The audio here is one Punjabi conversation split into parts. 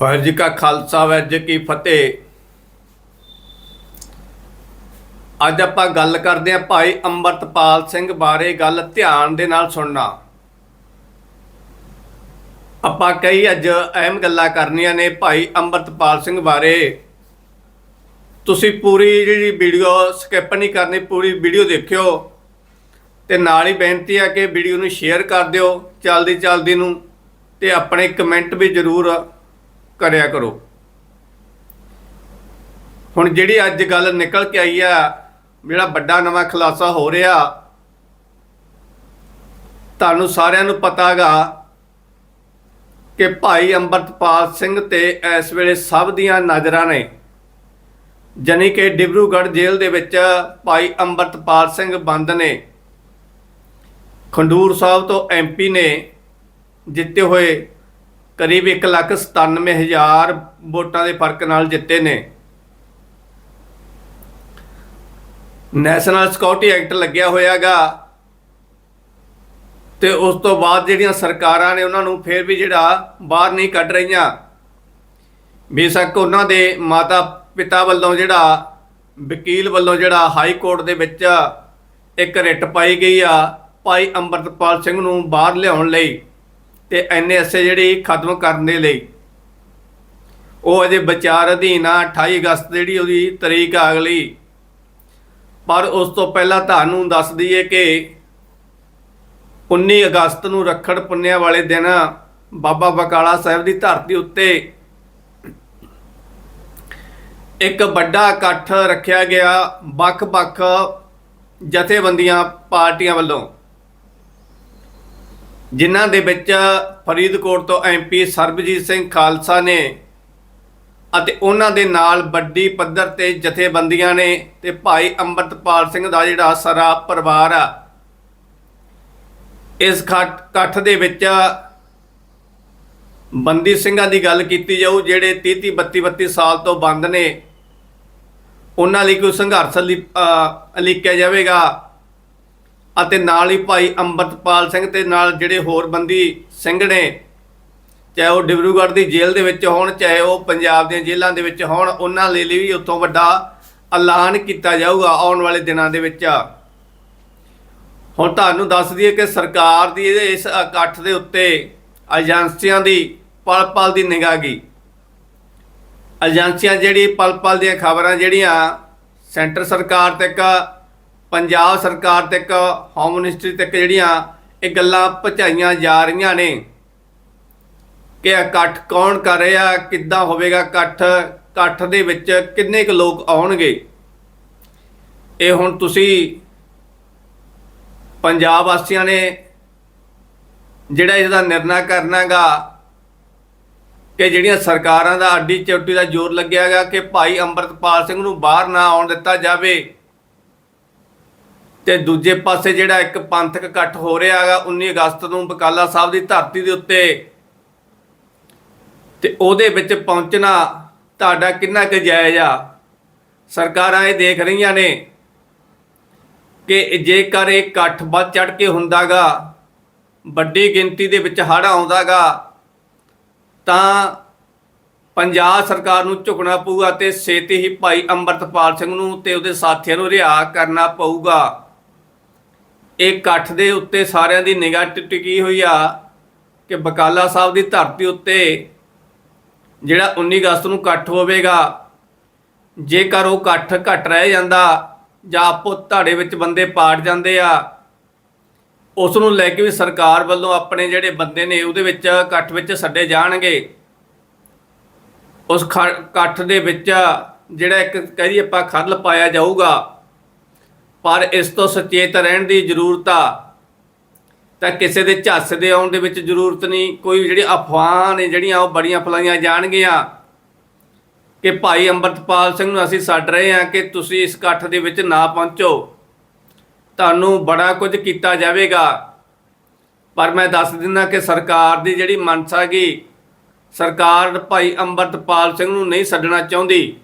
ਵਾਹਿਗੁਰੂ ਜੀ ਕਾ ਖਾਲਸਾ, ਵਾਹਿਗੁਰੂ ਜੀ ਕੀ ਫਤਿਹ। ਅੱਜ ਆਪਾਂ ਗੱਲ ਕਰਦੇ ਹਾਂ ਭਾਈ ਅੰਮ੍ਰਿਤਪਾਲ ਸਿੰਘ ਬਾਰੇ, ਗੱਲ ਧਿਆਨ ਦੇ ਨਾਲ ਸੁਣਨਾ। ਆਪਾਂ ਕਈ ਅੱਜ ਅਹਿਮ ਗੱਲਾਂ ਕਰਨੀਆਂ ਨੇ ਭਾਈ ਅੰਮ੍ਰਿਤਪਾਲ ਸਿੰਘ ਬਾਰੇ। ਤੁਸੀਂ ਪੂਰੀ ਜਿਹੜੀ ਵੀਡੀਓ ਸਕਿਪ ਨਹੀਂ ਕਰਨੀ, ਪੂਰੀ ਵੀਡੀਓ ਦੇਖਿਓ। ਤੇ ਨਾਲ ਹੀ ਬੇਨਤੀ ਹੈ ਕਿ ਵੀਡੀਓ ਨੂੰ ਸ਼ੇਅਰ ਕਰ ਦਿਓ ਚਲਦੀ ਚਲਦੀ ਨੂੰ। ਤੇ ਆਪਣੇ ਕਮੈਂਟ ਵੀ ਜ਼ਰੂਰ ਕਰਿਆ ਕਰੋ। ਹੁਣ ਜਿਹੜੀ ਅੱਜ ਗੱਲ ਨਿਕਲ ਕੇ ਆਈ ਆ, ਜਿਹੜਾ ਵੱਡਾ ਨਵਾਂ ਖੁਲਾਸਾ ਹੋ ਰਿਹਾ, ਤੁਹਾਨੂੰ ਸਾਰਿਆਂ ਨੂੰ ਪਤਾਗਾ ਕਿ ਭਾਈ ਅੰਮ੍ਰਿਤਪਾਲ ਸਿੰਘ ਤੇ ਇਸ ਵੇਲੇ ਸਭ ਦੀਆਂ ਨਜ਼ਰਾਂ ਨੇ। ਜਾਣੀ ਕਿ ਡਿਬਰੂਗੜ੍ਹ ਜੇਲ੍ਹ ਦੇ ਵਿੱਚ ਭਾਈ ਅੰਮ੍ਰਿਤਪਾਲ ਸਿੰਘ ਬੰਦ ਨੇ। ਖੰਡੂਰ ਸਾਹਿਬ ਤੋਂ ਐਮਪੀ ਨੇ ਜਿੱਤੇ ਹੋਏ ਕਰੀਬ 197000 ਵੋਟਾਂ ਦੇ ਫ਼ਰਕ ਨਾਲ ਜਿੱਤੇ ਨੇ। ਨੈਸ਼ਨਲ ਸਿਕਿਉਰਿਟੀ ਐਕਟ ਲੱਗਿਆ ਹੋਇਆਗਾ। ਤੇ ਉਸ ਤੋਂ ਬਾਅਦ ਜਿਹੜੀਆਂ ਸਰਕਾਰਾਂ ਨੇ ਉਹਨਾਂ ਨੂੰ ਫੇਰ ਵੀ ਜਿਹੜਾ ਬਾਹਰ ਨਹੀਂ ਕੱਢ ਰਹੀਆਂ। ਬੇਸ਼ੱਕ ਉਹਨਾਂ ਦੇ ਮਾਤਾ ਪਿਤਾ ਵੱਲੋਂ ਜਿਹੜਾ, ਵਕੀਲ ਵੱਲੋਂ ਜਿਹੜਾ ਹਾਈ ਕੋਰਟ ਦੇ ਵਿੱਚ ਇੱਕ ਰਿਟ ਪਾਈ ਗਈ ਆ, ਭਾਈ ਅੰਮ੍ਰਿਤਪਾਲ ਸਿੰਘ ਨੂੰ ਬਾਹਰ ਲਿਆਉਣ ਲਈ। ਤੇ ਐਨਐਸਏ ਜਿਹੜੀ ਖਤਮ ਕਰਨ ਦੇ ਲਈ ਉਹ ਅਜੇ ਵਿਚਾਰ ਅਧੀਨ ਆ 28 ਅਗਸਤ ਜਿਹੜੀ ਉਹਦੀ ਤਰੀਕ ਆ ਅਗਲੀ। ਪਰ ਉਸ ਤੋਂ ਪਹਿਲਾਂ ਤੁਹਾਨੂੰ ਦੱਸ ਦਈਏ ਕਿ 19 ਅਗਸਤ ਨੂੰ ਰੱਖੜ ਪੁੰਨਿਆ ਵਾਲੇ ਦਿਨ ਬਾਬਾ ਬਕਾਲਾ ਸਾਹਿਬ ਦੀ ਧਰਤੀ ਉੱਤੇ ਇੱਕ ਵੱਡਾ ਇਕੱਠ ਰੱਖਿਆ ਗਿਆ ਵੱਖ-ਵੱਖ ਜਥੇਬੰਦੀਆਂ ਪਾਰਟੀਆਂ ਵੱਲੋਂ। ਜਿਨ੍ਹਾਂ ਦੇ ਵਿੱਚ ਫਰੀਦਕੋਟ ਤੋਂ ਐਮਪੀ ਸਰਬਜੀਤ ਸਿੰਘ ਖਾਲਸਾ ਨੇ ਅਤੇ ਉਹਨਾਂ ਦੇ ਨਾਲ ਵੱਡੀ ਪੱਧਰ ਤੇ ਜਥੇਬੰਦੀਆਂ ਨੇ ਤੇ ਭਾਈ ਅੰਮ੍ਰਿਤਪਾਲ ਸਿੰਘ ਦਾ ਜਿਹੜਾ ਸਾਰਾ ਪਰਿਵਾਰ ਆ, ਇਸ ਖੱਟ- ਇਕੱਠ ਦੇ ਵਿੱਚ ਬੰਦੀ ਸਿੰਘਾਂ ਦੀ ਗੱਲ ਕੀਤੀ ਜਾਊ, ਜਿਹੜੇ 30 30 32 32 ਸਾਲ ਤੋਂ ਬੰਦ ਨੇ, ਉਹਨਾਂ ਲਈ ਕੋਈ ਸੰਘਰਸ਼ ਲਈ ਲਿਖਿਆ ਜਾਵੇਗਾ। ਅਤੇ ਨਾਲ ਹੀ ਭਾਈ ਅੰਮ੍ਰਿਤਪਾਲ ਸਿੰਘ ਤੇ ਨਾਲ ਜਿਹੜੇ ਹੋਰ ਬੰਦੀ ਸਿੰਘ ਨੇ, ਚਾਹੇ ਉਹ ਡਿਬਰੂਗੜ੍ਹ ਦੀ ਜੇਲ੍ਹ ਦੇ ਵਿੱਚ ਹੋਣ, ਚਾਹੇ ਉਹ ਪੰਜਾਬ ਦੀਆਂ ਜੇਲ੍ਹਾਂ ਦੇ ਵਿੱਚ ਹੋਣ, ਉਹਨਾਂ ਲਈ ਵੀ ਉੱਥੋਂ ਵੱਡਾ ਐਲਾਨ ਕੀਤਾ ਜਾਊਗਾ ਆਉਣ ਵਾਲੇ ਦਿਨਾਂ ਦੇ ਵਿੱਚ। ਹੁਣ ਤੁਹਾਨੂੰ ਦੱਸ ਦਈਏ ਕਿ ਸਰਕਾਰ ਦੀ ਇਸ ਇਕੱਠ ਦੇ ਉੱਤੇ ਏਜੰਸੀਆਂ ਦੀ ਪਲ ਪਲ ਦੀ ਨਿਗਾਹ। ਗਈ ਏਜੰਸੀਆਂ ਜਿਹੜੀ ਪਲ ਪਲ ਦੀਆਂ ਖਬਰਾਂ ਜਿਹੜੀਆਂ, ਸੈਂਟਰ ਸਰਕਾਰ ਤੱਕ ਪੰਜਾਬ ਸਰਕਾਰ ਤੱਕ ਹੋਮ ਮਿਨਿਸਟਰੀ ਤੱਕ ਜਿਹੜੀਆਂ ਇਹ ਗੱਲਾਂ ਪਹੁੰਚਾਈਆਂ ਜਾ ਰਹੀਆਂ ਨੇ ਕਿ ਇਕੱਠ ਕੌਣ ਕਰ ਰਿਹਾ, ਕਿੱਦਾਂ ਹੋਵੇਗਾ ਇਕੱਠ ਇਕੱਠ ਦੇ ਵਿੱਚ ਕਿੰਨੇ ਕੁ ਲੋਕ ਆਉਣਗੇ? ਇਹ ਹੁਣ ਤੁਸੀਂ ਪੰਜਾਬ ਵਾਸੀਆਂ ਨੇ ਜਿਹੜਾ ਇਹਦਾ ਨਿਰਣਾ ਕਰਨਾਗਾ ਕਿ ਜਿਹੜੀਆਂ ਸਰਕਾਰਾਂ ਦਾ ਅੱਡੀ ਚੋਟੀ ਦਾ ਜ਼ੋਰ ਲੱਗਿਆਗਾ ਕਿ ਭਾਈ ਅੰਮ੍ਰਿਤਪਾਲ ਸਿੰਘ ਨੂੰ ਬਾਹਰ ਨਾ ਆਉਣ ਦਿੱਤਾ ਜਾਵੇ। ਤੇ ਦੂਜੇ ਪਾਸੇ ਜਿਹੜਾ ਇੱਕ ਪੰਥਕ ਇਕੱਠ ਹੋ ਰਿਹਾ ਹੈਗਾ 19 ਅਗਸਤ ਨੂੰ ਬਕਾਲਾ ਸਾਹਿਬ ਦੀ ਧਰਤੀ ਦੇ ਉੱਤੇ। ਤੇ ਉਹਦੇ ਵਿੱਚ ਪਹੁੰਚਣਾ ਤੁਹਾਡਾ ਕਿੰਨਾ ਕੁ ਜਾਇਜ਼ ਆ? ਸਰਕਾਰਾਂ ਇਹ ਦੇਖ ਰਹੀਆਂ ਨੇ ਕਿ ਜੇਕਰ ਇਹ ਇਕੱਠ ਵੱਧ ਚੜ ਕੇ ਹੁੰਦਾਗਾ, ਵੱਡੀ ਗਿਣਤੀ ਦੇ ਵਿੱਚ ਹੜ ਆਉਂਦਾਗਾ, ਤਾਂ ਪੰਜਾਬ ਸਰਕਾਰ ਨੂੰ ਝੁਕਣਾ ਪਊਗਾ ਤੇ ਛੇਤੀ ਹੀ ਭਾਈ ਅੰਮ੍ਰਿਤਪਾਲ ਸਿੰਘ ਨੂੰ ਤੇ ਉਹਦੇ ਸਾਥੀਆਂ ਨੂੰ ਰਿਹਾ ਕਰਨਾ ਪਊਗਾ। ਇਹ ਇਕੱਠ ਦੇ ਉੱਤੇ ਸਾਰਿਆਂ ਦੀ ਨਿਗਾਹ ਟ- ਟਿਕੀ ਹੋਈ ਆ ਕਿ ਬਕਾਲਾ ਸਾਹਿਬ ਦੀ ਧਰਤੀ ਉੱਤੇ ਜਿਹੜਾ 19 ਅਗਸਤ ਨੂੰ ਇਕੱਠ ਹੋਵੇਗਾ, ਜੇਕਰ ਉਹ ਇਕੱਠ ਘਟ ਰਹਿ ਜਾਂਦਾ ਜਾਂ ਆਪੋ ਧਾੜੇ ਵਿੱਚ ਬੰਦੇ ਪਾੜ ਜਾਂਦੇ ਆ, ਉਸ ਨੂੰ ਲੈ ਕੇ ਵੀ ਸਰਕਾਰ ਵੱਲੋਂ ਆਪਣੇ ਜਿਹੜੇ ਬੰਦੇ ਨੇ ਉਹਦੇ ਵਿੱਚ ਇਕੱਠ ਵਿੱਚ ਛੱਡੇ ਜਾਣਗੇ। ਉਸ ਖ- ਇਕੱਠ ਦੇ ਵਿੱਚ ਜਿਹੜਾ ਇੱਕ ਕਹੀ ਆਪਾਂ ਖਰਲ ਪਾਇਆ ਜਾਊਗਾ ਪਰ ਇਸ ਤੋਂ ਸੁਚੇਤ ਰਹਿਣ ਦੀ ਜ਼ਰੂਰਤ ਆ। ਤਾਂ ਕਿਸੇ ਦੇ ਝੱਸ ਦੇ ਆਉਣ ਦੇ ਵਿੱਚ ਜ਼ਰੂਰਤ ਨਹੀਂ। ਕੋਈ ਜਿਹੜੀ ਅਫਵਾਹ ਨੇ ਜਿਹੜੀਆਂ ਉਹ ਬੜੀਆਂ ਫਲਾਈਆਂ ਜਾਣਗੀਆਂ। ਕਿ ਭਾਈ ਅੰਮ੍ਰਿਤਪਾਲ ਸਿੰਘ ਨੂੰ ਅਸੀਂ ਛੱਡ ਰਹੇ ਹਾਂ ਕਿ ਤੁਸੀਂ ਇਸ ਇਕੱਠ ਦੇ ਵਿੱਚ ਨਾ ਪਹੁੰਚੋ। ਤੁਹਾਨੂੰ ਬੜਾ ਕੁਝ ਕੀਤਾ ਜਾਵੇਗਾ। ਪਰ ਮੈਂ ਦੱਸ ਦਿੰਦਾ ਕਿ ਸਰਕਾਰ ਦੀ ਜਿਹੜੀ ਮਨਸਾ ਗਈ, ਸਰਕਾਰ ਭਾਈ ਅੰਮ੍ਰਿਤਪਾਲ ਸਿੰਘ ਨੂੰ ਨਹੀਂ ਛੱਡਣਾ ਚਾਹੁੰਦੀ।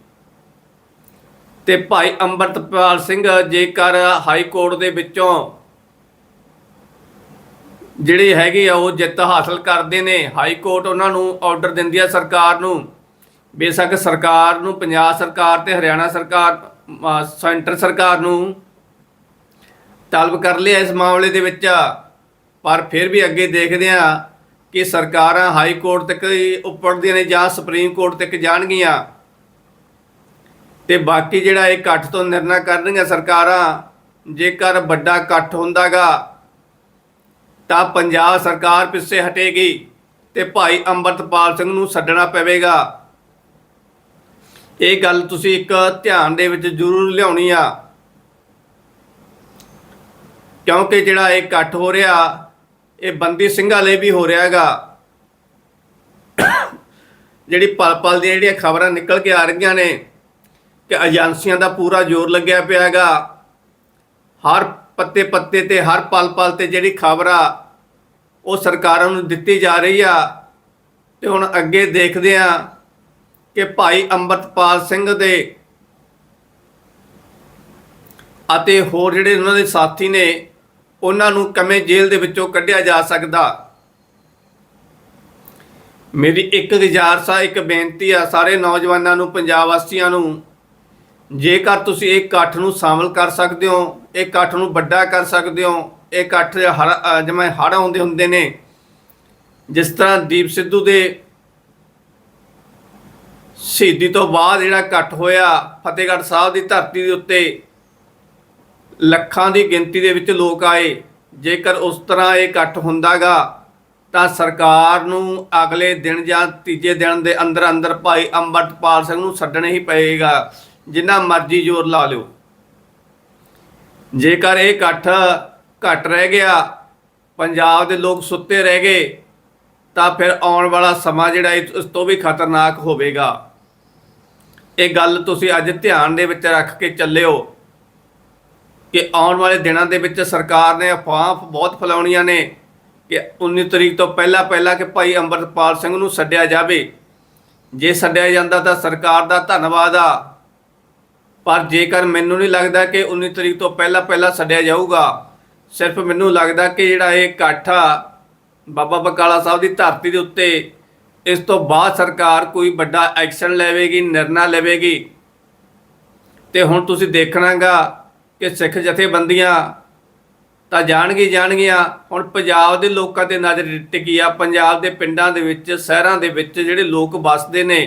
ਤੇ ਭਾਈ ਅੰਮ੍ਰਿਤਪਾਲ ਸਿੰਘ ਜੇਕਰ ਹਾਈ ਕੋਰਟ ਦੇ ਵਿੱਚੋਂ ਜਿਹੜੀ ਹੈਗੀ ਆ, ਉਹ ਜਿੱਤ ਹਾਸਲ ਕਰਦੇ ਨੇ, ਹਾਈ ਕੋਰਟ ਉਹਨਾਂ ਨੂੰ ਆਰਡਰ ਦਿੰਦੀ ਆ ਸਰਕਾਰ ਨੂੰ। ਬੇਸ਼ੱਕ ਸਰਕਾਰ ਨੂੰ, ਪੰਜਾਬ ਸਰਕਾਰ ਤੇ ਹਰਿਆਣਾ ਸਰਕਾਰ ਸੈਂਟਰ ਸਰਕਾਰ ਨੂੰ ਤਲਬ ਕਰ ਲਿਆ ਇਸ ਮਾਮਲੇ ਦੇ ਵਿੱਚ। ਪਰ ਫਿਰ ਵੀ ਅੱਗੇ ਦੇਖਦੇ ਆ ਕਿ ਸਰਕਾਰਾਂ ਹਾਈ ਕੋਰਟ ਤੱਕ ਹੀ ਉੱਪਰਦੀਆਂ ਨੇ ਜਾਂ ਸੁਪਰੀਮ ਕੋਰਟ ਤੱਕ ਜਾਣਗੀਆਂ। ਤੇ ਬਾਕੀ ਜਿਹੜਾ ਇਹ ਇਕੱਠ ਤੋਂ ਨਿਰਣਾ ਕਰਨਗੀਆਂ ਸਰਕਾਰਾਂ, ਜੇਕਰ ਵੱਡਾ ਇਕੱਠ ਹੁੰਦਾਗਾ, ਤਾਂ ਪੰਜਾਬ ਸਰਕਾਰ ਪਿੱਛੇ ਹਟੇਗੀ ਤੇ ਭਾਈ ਅੰਮ੍ਰਿਤਪਾਲ ਸਿੰਘ ਨੂੰ ਛੱਡਣਾ ਪਵੇਗਾ। ਇਹ ਗੱਲ ਤੁਸੀਂ ਇੱਕ ਧਿਆਨ ਦੇ ਵਿੱਚ ਜ਼ਰੂਰ ਲਿਆਉਣੀ ਆ। ਕਿਉਂਕਿ ਜਿਹੜਾ ਇਹ ਇਕੱਠ ਹੋ ਰਿਹਾ, ਇਹ ਬੰਦੀ ਸਿੰਘਾਂ ਲਈ ਵੀ ਹੋ ਰਿਹਾ ਹੈਗਾ ਜਿਹੜੀ ਪਲ ਪਲ ਦੀਆਂ ਜਿਹੜੀਆਂ ਖਬਰਾਂ ਨਿਕਲ ਕੇ ਆ ਰਹੀਆਂ ਨੇ ਕਿ ਏਜੰਸੀਆਂ ਦਾ ਪੂਰਾ ਜ਼ੋਰ ਲੱਗਿਆ ਪਿਆ ਹੈਗਾ। ਹਰ ਪੱਤੇ ਪੱਤੇ ਤੇ, ਹਰ ਪਲ ਪਲ ਤੇ ਜਿਹੜੀ ਖਬਰ ਆ, ਉਹ ਸਰਕਾਰਾਂ ਨੂੰ ਦਿੱਤੀ ਜਾ ਰਹੀ ਆ। ਤੇ ਹੁਣ ਅੱਗੇ ਦੇਖਦੇ ਆ ਕਿ ਭਾਈ ਅੰਮ੍ਰਿਤਪਾਲ ਸਿੰਘ ਦੇ ਅਤੇ ਹੋਰ ਜਿਹੜੇ ਉਹਨਾਂ ਦੇ ਸਾਥੀ ਨੇ, ਉਹਨਾਂ ਨੂੰ ਕਿਵੇਂ ਜੇਲ੍ਹ ਦੇ ਵਿੱਚੋਂ ਕੱਢਿਆ ਜਾ ਸਕਦਾ? ਮੇਰੀ ਇੱਕ ਗੁਜ਼ਾਰਿਸ਼ ਆ ਇੱਕ ਬੇਨਤੀ ਆ ਸਾਰੇ ਨੌਜਵਾਨਾਂ ਨੂੰ, ਪੰਜਾਬ ਵਾਸੀਆਂ ਨੂੰ ਜੇਕਰ ਤੁਸੀਂ ਇਹ ਇਕੱਠ ਨੂੰ ਸ਼ਾਮਲ ਕਰ ਸਕਦੇ ਹੋ, ਇਹ ਇਕੱਠ ਨੂੰ ਵੱਡਾ ਕਰ ਸਕਦੇ ਹੋ, ਇਹ ਇਕੱਠ ਹਰ ਜਿਵੇਂ ਹੜ ਆਉਂਦੇ ਹੁੰਦੇ ਨੇ, ਜਿਸ ਤਰ੍ਹਾਂ ਦੀਪ ਸਿੱਧੂ ਦੇ ਸ਼ਹੀਦੀ ਤੋਂ ਬਾਅਦ ਜਿਹੜਾ ਇਕੱਠ ਹੋਇਆ, ਫਤਿਹਗੜ੍ਹ ਸਾਹਿਬ ਦੀ ਧਰਤੀ ਦੇ ਉੱਤੇ ਲੱਖਾਂ ਦੀ ਗਿਣਤੀ ਦੇ ਵਿੱਚ ਲੋਕ ਆਏ, ਜੇਕਰ ਉਸ ਤਰ੍ਹਾਂ ਇਹ ਇਕੱਠ ਹੁੰਦਾਗਾ, ਤਾਂ ਸਰਕਾਰ ਨੂੰ ਅਗਲੇ ਦਿਨ ਜਾਂ ਤੀਜੇ ਦਿਨ ਦੇ ਅੰਦਰ ਅੰਦਰ ਭਾਈ ਅੰਮ੍ਰਿਤਪਾਲ ਸਿੰਘ ਨੂੰ ਛੱਡਣਾ ਹੀ ਪਏਗਾ। ਜਿੰਨਾ ਮਰਜ਼ੀ ਜ਼ੋਰ ਲਾ ਲਿਓ। ਜੇਕਰ ਇਹ ਇਕੱਠ ਘਟ ਰਹਿ ਗਿਆ, ਪੰਜਾਬ ਦੇ ਲੋਕ ਸੁੱਤੇ ਰਹਿ ਗਏ, ਤਾਂ ਫਿਰ ਆਉਣ ਵਾਲਾ ਸਮਾਂ ਜਿਹੜਾ ਇਹ- ਇਸ ਤੋਂ ਵੀ ਖਤਰਨਾਕ ਹੋਵੇਗਾ। ਇਹ ਗੱਲ ਤੁਸੀਂ ਅੱਜ ਧਿਆਨ ਦੇ ਵਿੱਚ ਰੱਖ ਕੇ ਚੱਲਿਓ ਕਿ ਆਉਣ ਵਾਲੇ ਦਿਨਾਂ ਦੇ ਵਿੱਚ ਸਰਕਾਰ ਨੇ ਅਫਵਾਹ ਬਹੁਤ ਫੈਲਾਉਣੀਆਂ ਨੇ ਕਿ 19 ਤਰੀਕ ਤੋਂ ਪਹਿਲਾਂ ਪਹਿਲਾਂ ਕਿ ਭਾਈ ਅੰਮ੍ਰਿਤਪਾਲ ਸਿੰਘ ਨੂੰ ਛੱਡਿਆ ਜਾਵੇ। ਜੇ ਛੱਡਿਆ ਜਾਂਦਾ ਤਾਂ ਸਰਕਾਰ ਦਾ ਧੰਨਵਾਦ ਆ। ਪਰ ਜੇਕਰ ਮੈਨੂੰ ਨਹੀਂ ਲੱਗਦਾ ਕਿ 19 ਤਰੀਕ ਤੋਂ ਪਹਿਲਾਂ ਪਹਿਲਾਂ ਛੱਡਿਆ ਜਾਊਗਾ, ਸਿਰਫ ਮੈਨੂੰ ਲੱਗਦਾ ਕਿ ਜਿਹੜਾ ਇਹ ਇਕੱਠ ਆ, ਬਾਬਾ ਬਕਾਲਾ ਸਾਹਿਬ ਦੀ ਧਰਤੀ ਦੇ ਉੱਤੇ, ਇਸ ਤੋਂ ਬਾਅਦ ਸਰਕਾਰ ਕੋਈ ਵੱਡਾ ਐਕਸ਼ਨ ਲਵੇਗੀ, ਨਿਰਣਾ ਲਵੇਗੀ। ਤੇ ਹੁਣ ਤੁਸੀਂ ਦੇਖਣਾਗਾ ਕਿ ਸਿੱਖ ਜਥੇਬੰਦੀਆਂ ਤਾਂ ਜਾਣਗੇ ਜਾਣਗੀਆਂ। ਹੁਣ ਪੰਜਾਬ ਦੇ ਲੋਕਾਂ 'ਤੇ ਨਜ਼ਰ ਟਿਕੀ ਆ, ਪੰਜਾਬ ਦੇ ਪਿੰਡਾਂ ਦੇ ਵਿੱਚ, ਸ਼ਹਿਰਾਂ ਦੇ ਵਿੱਚ ਜਿਹੜੇ ਲੋਕ ਵੱਸਦੇ ਨੇ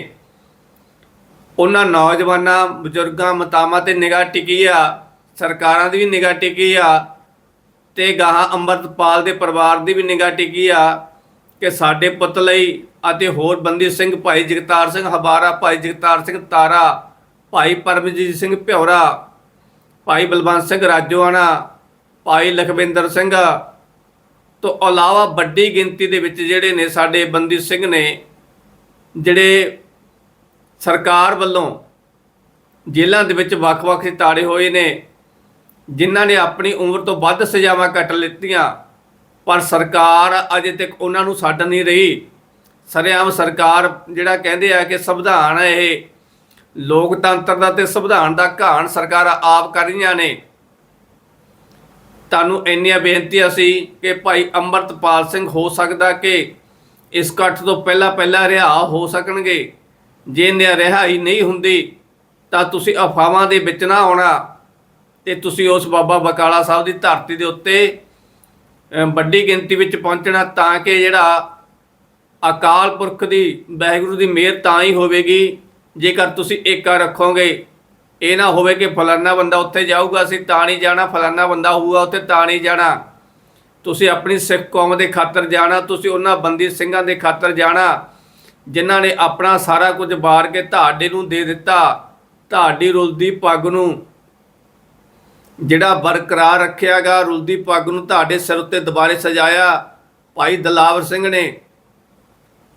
ਉਹਨਾਂ ਨੌਜਵਾਨਾਂ, ਬਜ਼ੁਰਗਾਂ, ਮਤਾਵਾਂ ਤੇ ਨਿਗਾਹ ਟਿਕੀ ਆ, ਸਰਕਾਰਾਂ ਦੀ ਵੀ ਨਿਗਾਹ ਟਿਕੀ ਆ, ਤੇ ਗਾਹਾਂ ਅੰਮ੍ਰਿਤਪਾਲ ਦੇ ਪਰਿਵਾਰ ਦੀ ਵੀ ਨਿਗਾਹ ਟਿਕੀ ਆ, ਕਿ ਸਾਡੇ ਪੁੱਤ ਲਈ ਅਤੇ ਹੋਰ ਬੰਦੀ ਸਿੰਘ ਭਾਈ ਜਗਤਾਰ ਸਿੰਘ ਹਬਾਰਾ ਭਾਈ ਜਗਤਾਰ ਸਿੰਘ ਤਾਰਾ, ਭਾਈ ਪਰਮਜੀਤ ਸਿੰਘ ਭਿਉਰਾ ਭਾਈ ਬਲਵੰਤ ਸਿੰਘ ਰਾਜੋਆਣਾ, ਭਾਈ ਲਖਵਿੰਦਰ ਸਿੰਘ, ਤੋਂ ਇਲਾਵਾ ਵੱਡੀ ਗਿਣਤੀ ਦੇ ਵਿੱਚ ਜਿਹੜੇ ਨੇ ਸਾਡੇ ਬੰਦੀ ਸਿੰਘ ਨੇ, ਜਿਹੜੇ ਸਰਕਾਰ ਵੱਲੋਂ ਜੇਲ੍ਹਾਂ ਦੇ ਵਿੱਚ ਵੱਖ-ਵੱਖ ਤਾੜੇ ਹੋਏ ਨੇ, ਜਿਨ੍ਹਾਂ ਨੇ ਆਪਣੀ ਉਮਰ ਤੋਂ ਵੱਧ ਸਜ਼ਾਵਾਂ ਕੱਟ ਲਿੱਤੀਆਂ, ਪਰ ਸਰਕਾਰ ਅਜੇ ਤੱਕ ਉਹਨਾਂ ਨੂੰ ਛੱਡ ਨਹੀਂ ਰਹੀ। ਸਰੇਆਮ ਸਰਕਾਰ ਜਿਹੜਾ ਕਹਿੰਦੇ ਆ ਕਿ ਸੰਵਿਧਾਨ ਹੈ ਇਹ, ਲੋਕਤੰਤਰ ਦਾ ਤੇ ਸੰਵਿਧਾਨ ਦਾ ਘਾਣ ਸਰਕਾਰਾਂ ਆਪ ਕਰ ਰਹੀਆਂ ਨੇ। ਤੁਹਾਨੂੰ ਇੰਨੀਆਂ ਬੇਨਤੀਆਂ ਸੀ ਕਿ ਭਾਈ ਅੰਮ੍ਰਿਤਪਾਲ ਸਿੰਘ ਹੋ ਸਕਦਾ ਕਿ ਇਸ ਇਕੱਠ ਤੋਂ ਪਹਿਲਾਂ ਪਹਿਲਾਂ ਰਿਹਾ ਹੋ ਸਕਣਗੇ। ਜੇ ਨਿਆ ਰਿਹਾਈ ਨਹੀਂ ਹੁੰਦੀ, ਤਾਂ ਤੁਸੀਂ ਅਫਵਾਹਾਂ ਦੇ ਵਿੱਚ ਨਾ ਆਉਣਾ ਤੇ ਤੁਸੀਂ ਉਸ ਬਾਬਾ ਬਕਾਲਾ ਸਾਹਿਬ ਦੀ ਧਰਤੀ ਦੇ ਉੱਤੇ ਵੱਡੀ ਗਿਣਤੀ ਵਿੱਚ ਪਹੁੰਚਣਾ ਤਾਂ ਕਿ ਜਿਹੜਾ ਅਕਾਲ ਪੁਰਖ ਦੀ ਵਾਹਿਗੁਰੂ ਦੀ ਮਿਹਰ ਤਾਂ ਹੀ ਹੋਵੇਗੀ। ਜੇਕਰ ਤੁਸੀਂ ਏਕਾ ਰੱਖੋਗੇ, ਇਹ ਨਾ ਹੋਵੇ ਕਿ ਫਲਾਨਾ ਬੰਦਾ ਉੱਥੇ ਜਾਊਗਾ, ਅਸੀਂ ਤਾਂ ਨਹੀਂ ਜਾਣਾ, ਫਲਾਨਾ ਬੰਦਾ ਹੋਊਗਾ ਉੱਥੇ ਤਾਂ ਨਹੀਂ ਜਾਣਾ। ਤੁਸੀਂ ਆਪਣੀ ਸਿੱਖ ਕੌਮ ਦੇ ਖਾਤਰ ਜਾਣਾ, ਤੁਸੀਂ ਉਹਨਾਂ ਬੰਦੀ ਸਿੰਘਾਂ ਦੇ ਖਾਤਰ ਜਾਣਾ। ਜਿਨ੍ਹਾਂ ਨੇ ਆਪਣਾ ਸਾਰਾ ਕੁਝ ਬਾਰ ਕੇ ਤੁਹਾਡੇ ਨੂੰ ਦੇ ਦਿੱਤਾ, ਤੁਹਾਡੀ ਰੁਲਦੀ ਪੱਗ ਨੂੰ। ਜਿਹੜਾ ਬਰਕਰਾਰ ਰੱਖਿਆਗਾ, ਰੁਲਦੀ ਪੱਗ ਨੂੰ ਤੁਹਾਡੇ ਸਿਰ ਉੱਤੇ ਦੁਬਾਰੇ ਸਜਾਇਆ ਭਾਈ ਦਲਾਵਰ ਸਿੰਘ ਨੇ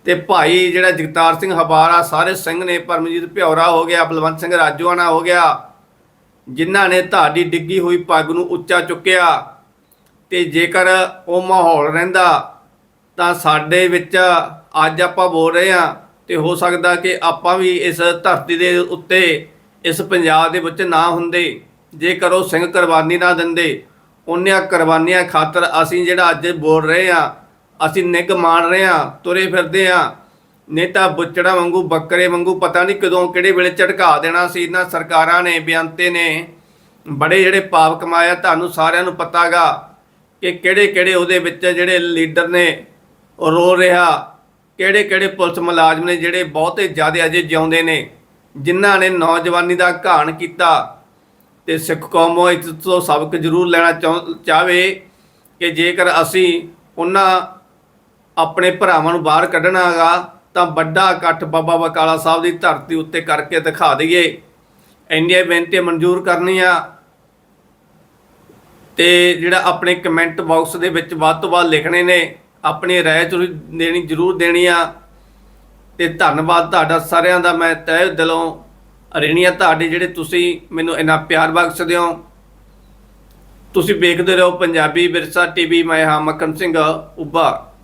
ਤੇ ਭਾਈ ਜਿਹੜਾ ਜਗਤਾਰ ਸਿੰਘ ਹਬਾਰਾ, ਸਾਰੇ ਸਿੰਘ ਨੇ, ਪਰਮਜੀਤ ਭਿਉਰਾ ਹੋ ਗਿਆ, ਬਲਵੰਤ ਸਿੰਘ ਰਾਜੋਆਣਾ ਹੋ ਗਿਆ, ਜਿਨ੍ਹਾਂ ਨੇ ਤੁਹਾਡੀ ਡਿੱਗੀ ਹੋਈ ਪੱਗ ਨੂੰ ਉੱਚਾ ਚੁੱਕਿਆ ਤੇ ਜੇਕਰ ਉਹ ਮਾਹੌਲ ਰਹਿੰਦਾ ਤਾਂ ਸਾਡੇ ਵਿੱਚ ਅੱਜ ਆਪਾਂ ਬੋਲ ਰਹੇ ਹਾਂ ਤੇ ਹੋ ਸਕਦਾ ਕਿ ਆਪਾਂ ਵੀ ਇਸ ਧਰਤੀ ਦੇ ਉੱਤੇ, ਇਸ ਪੰਜਾਬ ਦੇ ਵਿੱਚ ਨਾ ਹੁੰਦੇ। ਜੇਕਰ ਉਹ ਸਿੰਘ ਕੁਰਬਾਨੀ ਨਾ ਦਿੰਦੇ ਉਹਨਾਂ ਕੁਰਬਾਨੀਆਂ ਖਾਤਰ ਅਸੀਂ ਜਿਹੜਾ ਅੱਜ ਬੋਲ ਰਹੇ ਆ ਅਸੀਂ ਨਿੱਘ ਮਾਣ ਰਹੇ ਆ ਤੁਰੇ ਫਿਰਦੇ ਆ ਨਹੀਂ ਤਾਂ ਬੁੱਚੜਾ ਵਾਂਗੂ, ਬੱਕਰੇ ਵਾਂਗੂ ਪਤਾ ਨਹੀਂ ਕਦੋਂ ਕਿਹੜੇ ਵੇਲੇ ਝਟਕਾ ਦੇਣਾ ਸੀ। ਇਹਨਾਂ ਸਰਕਾਰਾਂ ਨੇ, ਬੇਅੰਤੇ ਨੇ ਬੜੇ ਜਿਹੜੇ ਪਾਪ ਕਮਾਇਆ ਤੁਹਾਨੂੰ ਸਾਰਿਆਂ ਨੂੰ ਪਤਾਗਾ ਕਿ ਕਿਹੜੇ ਕਿਹੜੇ ਉਹਦੇ ਵਿੱਚ ਜਿਹੜੇ ਲੀਡਰ ਨੇ ਉਹ ਰੋ ਰਿਹਾ। ਕਿਹੜੇ ਕਿਹੜੇ ਪੁਲਿਸ ਮੁਲਾਜ਼ਮ ਨੇ ਜਿਹੜੇ ਬਹੁਤੇ ਜ਼ਿਆਦਾ ਅਜੇ ਜਿਉਂਦੇ ਨੇ, ਜਿਨ੍ਹਾਂ ਨੇ ਨੌਜਵਾਨੀ ਦਾ ਘਾਣ ਕੀਤਾ ਤੇ ਸਿੱਖ ਕੌਮ ਇਸ ਤੋਂ ਸਬਕ ਜ਼ਰੂਰ ਲੈਣਾ ਚਾਹੁੰ- ਚਾਹਵੇ ਕਿ ਜੇਕਰ ਅਸੀਂ ਉਹਨਾਂ ਆਪਣੇ ਭਰਾਵਾਂ ਨੂੰ ਬਾਹਰ ਕੱਢਣਾਗਾ ਤਾਂ ਵੱਡਾ ਇਕੱਠ ਬਾਬਾ ਬਕਾਲਾ ਸਾਹਿਬ ਦੀ ਧਰਤੀ ਉੱਤੇ ਕਰਕੇ ਦਿਖਾ ਦਈਏ। ਇੰਡੀਆ ਬੇਨਤੀ ਮਨਜ਼ੂਰ ਕਰਨੀਆਂ। ਤੇ ਜਿਹੜਾ ਆਪਣੇ ਕਮੈਂਟ ਬਾਕਸ ਦੇ ਵਿੱਚ ਵੱਧ ਤੋਂ ਵੱਧ ਲਿਖਣੇ ਨੇ ਆਪਣੀ ਰਾਏ ਜ਼ਰੂਰ ਦੇਣੀ ਜ਼ਰੂਰ ਦੇਣੀ ਆ। ਤੇ ਧੰਨਵਾਦ ਤੁਹਾਡਾ ਸਾਰਿਆਂ ਦਾ। ਮੈਂ ਤਹਿ ਦਿਲੋਂ ਰੇਣੀਆਂ ਤੁਹਾਡੇ ਜਿਹੜੇ ਤੁਸੀਂ ਮੈਨੂੰ ਇੰਨਾ ਪਿਆਰ ਬਖਸ਼ਦੇ ਹੋ। ਤੁਸੀਂ ਵੇਖਦੇ ਰਹੋ ਪੰਜਾਬੀ ਵਿਰਸਾ ਟੀਵੀ ਮੈਂ ਹਾਂ ਮੱਖਣ ਸਿੰਘ, ਉੱਭਾ।